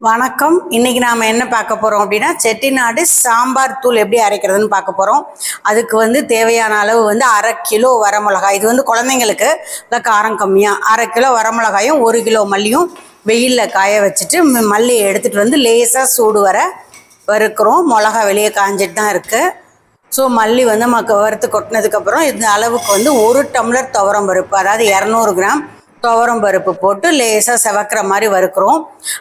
வணக்கம். இன்னைக்கு நாம் என்ன பார்க்க போகிறோம் அப்படின்னா செட்டிநாடு சாம்பார் தூள் எப்படி அரைக்கிறதுன்னு பார்க்க போகிறோம் அதுக்கு வந்து தேவையான அளவு வந்து அரை கிலோ வரமிளகாய். இது வந்து குழந்தைங்களுக்கு இல்லை காரம் கம்மியாக அரை கிலோ வரமிளகாயும் ஒரு கிலோ மல்லியும் வெயிலில் காய வச்சுட்டு ம- மல்லியை எடுத்துகிட்டு வந்து லேசாக சூடு வர வறுக்கிறோம். மிளகா வெளியே காஞ்சிட்டு தான் இருக்குது ஸோ மல்லி வந்து நமக்கு வறுத்து கொட்டினதுக்கப்புறம் இந்த அளவுக்கு வந்து ஒரு டம்ளர் துவரம் பருப்பு அதாவது இரநூறு கிராம் துவரம் பருப்பு போட்டு லேசாக செவக்கிற மாதிரி வறுக்கிறோம்.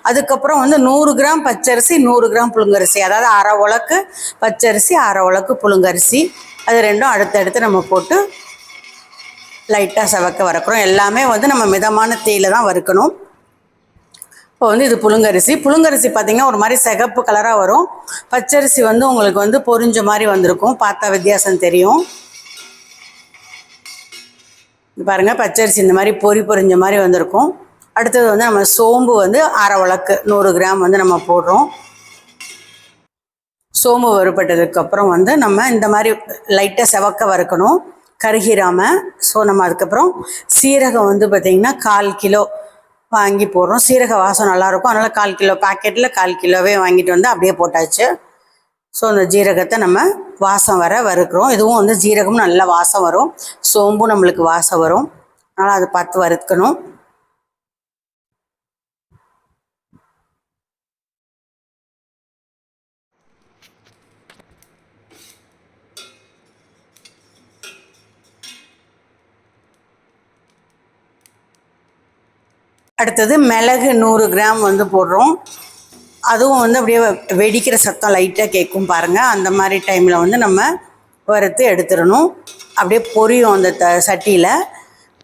அதுக்கப்புறம் வந்து நூறு கிராம் பச்சரிசி நூறு கிராம் புழுங்கரிசி. அதாவது அரை உலக்கு பச்சரிசி அரை உலக்கு புழுங்கரிசி. அது ரெண்டும் அடுத்தடுத்து நம்ம போட்டு லைட்டாக செவக்க வறுக்கிறோம். எல்லாமே வந்து நம்ம மிதமான தீயில தான் வறுக்கணும். இப்போ வந்து இது புழுங்கரிசி. புழுங்கரிசி பார்த்தீங்கன்னா ஒரு மாதிரி சிகப்பு கலராக வரும். பச்சரிசி வந்து உங்களுக்கு வந்து பொரிஞ்ச மாதிரி வந்திருக்கும். பார்த்தா வித்தியாசம் தெரியும். பாருங்கள் பச்சரிசி இந்த மாதிரி பொரி பொரிஞ்ச மாதிரி வந்திருக்கும். அடுத்தது வந்து நம்ம சோம்பு வந்து அரை வழக்கு நூறு கிராம் வந்து நம்ம போடுறோம். சோம்பு வறுபட்டதுக்கப்புறம் வந்து நம்ம இந்த மாதிரி லைட்டாக செவக்க வறுக்கணும் கருகிராமல் ஸோ நம்ம அதுக்கப்புறம் சீரகம் வந்து பார்த்திங்கன்னா கால் கிலோ வாங்கி போடுறோம். சீரக வாசம் நல்லாயிருக்கும் அதனால் கால் கிலோ பாக்கெட்டில் கால் கிலோவே வாங்கிட்டு வந்து அப்படியே போட்டாச்சு. ஸோ அந்த ஜீரகத்தை நம்ம வாசம் வர வறுக்கிறோம். இதுவும் வந்து ஜீரகமும் நல்லா வாசம் வரும். சோம்பும் நம்மளுக்கு வாசம் வரும். அதனால் அதை பார்த்து வறுக்கணும். அடுத்தது மிளகு நூறு கிராம் வந்து போடுறோம். அதுவும் வந்து அப்படியே வெடிக்கிற சத்தம் லைட்டாக கேட்கும் பாருங்கள் அந்த மாதிரி டைமில் வந்து நம்ம வறுத்து எடுத்துடணும். அப்படியே பொரியும் அந்த த சட்டியில்.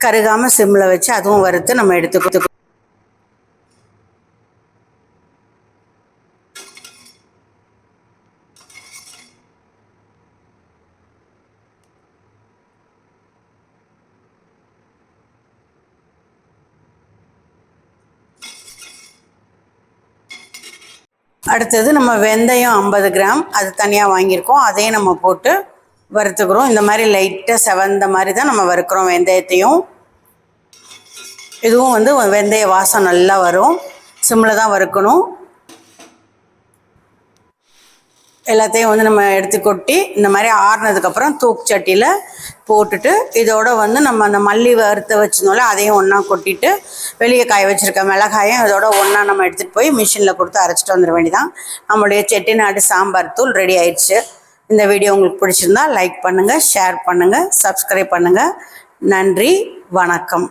கருகாமல் சிம்மில் வச்சு அதுவும் வறுத்து நம்ம எடுத்துக்கிறதுக்கு அடுத்தது நம்ம வெந்தயம் ஐம்பது கிராம் அது தனியாக வாங்கியிருக்கோம். அதையும் நம்ம போட்டு வறுத்துக்கிறோம். இந்த மாதிரி லைட்டாக செவந்த மாதிரி தான் நம்ம வறுக்கிறோம் வெந்தயத்தையும். இதுவும் வந்து வெந்தய வாசம் நல்லா வரும். சிம்மில் தான் வறுக்கணும். எல்லாத்தையும் வந்து நம்ம எடுத்து கொட்டி இந்த மாதிரி ஆறுனதுக்கப்புறம் தூக்குச்சட்டியில் போட்டுட்டு இதோட வந்து நம்ம அந்த மல்லி வறுத்த வச்சிருந்தோம்ல அதையும் ஒன்றா கொட்டிட்டு வெளியே காய வச்சுருக்க மிளகாயும் இதோட ஒன்றா நம்ம எடுத்துகிட்டு போய் மிஷினில் கொடுத்து அரைச்சிட்டு வந்துட வேண்டியதான் நம்மளுடைய செட்டிநாடு சாம்பார் தூள் ரெடி ஆயிடுச்சு. இந்த வீடியோ உங்களுக்கு பிடிச்சிருந்தா லைக் பண்ணுங்கள் ஷேர் பண்ணுங்கள் சப்ஸ்கிரைப் பண்ணுங்கள் நன்றி வணக்கம்.